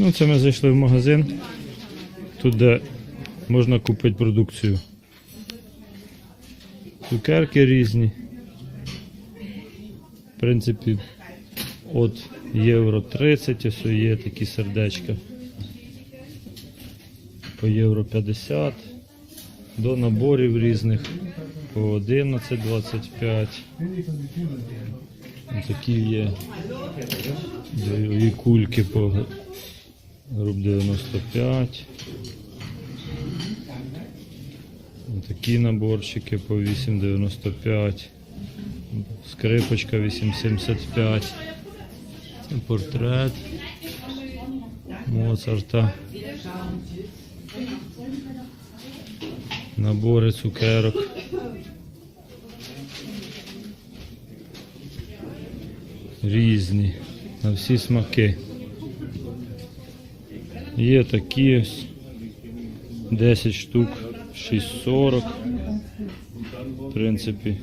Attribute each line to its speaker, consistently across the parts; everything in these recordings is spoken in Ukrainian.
Speaker 1: Ну, це ми зайшли в магазин, тут де можна купити продукцію. Цукерки різні. В принципі, от євро 30 ось є такі сердечка. По євро 50. До наборів різних по 11,25. Ось Такі є бойові кульки по груб 95. Ось Такі наборчики по 8,95. Скрипочка 8,75. Це портрет Моцарта. Набори цукерок. Різні. На всі смаки. Є такі ось 10 штук 6,40. В принципі.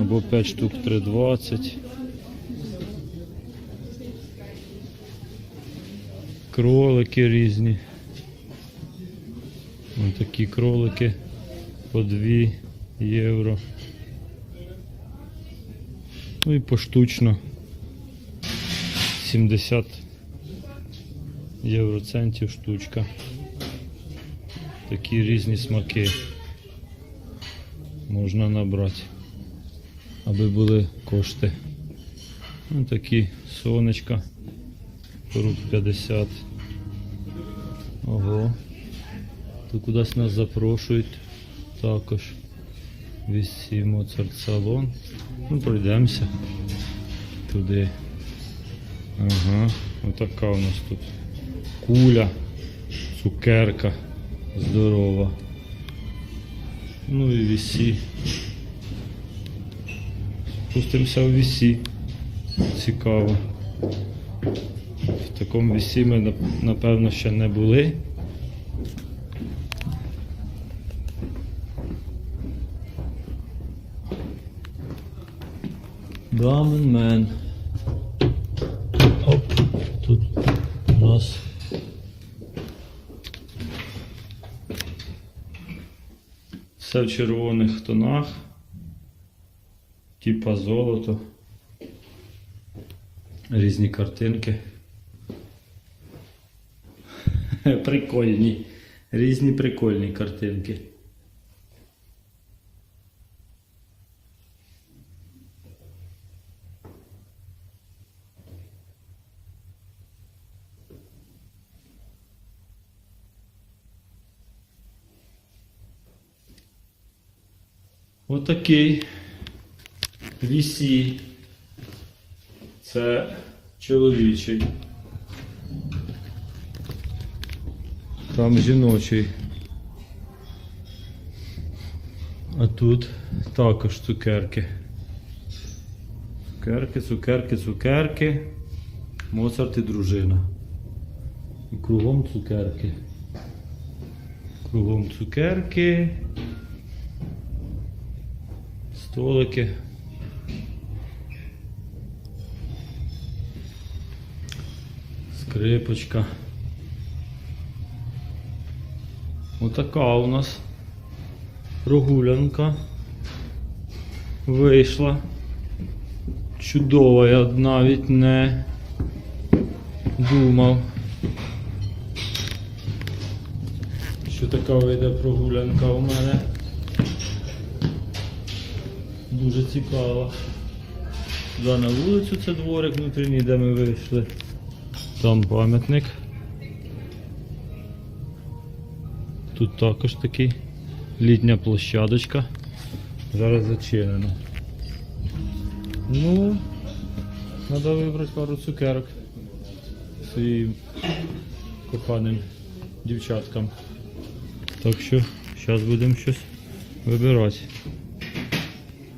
Speaker 1: Або 5 штук 3,20. Кролики різні. Ось такі кролики по 2 євро. Ну і поштучно 70 євроцентів штучка. Такі різні смаки можна набрати, аби були кошти. Ну, такі сонечка, рук 50. Ого. Тут кудись нас запрошують також. Вісі Моцарт салон. Ну, пройдемося туди. Ага, отака у нас тут куля, цукерка здорова. Ну і вісі. Спустимося в вісі. Цікаво. В такому вісі ми напевно ще не були. Гаменмен. Оп, тут у нас все в червоних тонах, типа золото, різні картинки. Прикольні, різні прикольні картинки. Отакий вісі. Це чоловічий. Там жіночий. А тут також цукерки. Цукерки, цукерки, цукерки. Моцарт і дружина. І кругом цукерки. Кругом цукерки. Столики. Скрипочка. Отака у нас прогулянка вийшла. Чудова, я навіть не думав, що така вийде прогулянка у мене. Дуже цікаво. Сюди на вулицю це дворик внутрішній, де ми вийшли. Там пам'ятник. Тут також такий літня площадочка. Зараз зачинено. Ну, треба вибрати пару цукерок своїм коханим дівчаткам. Так що зараз будемо щось вибирати.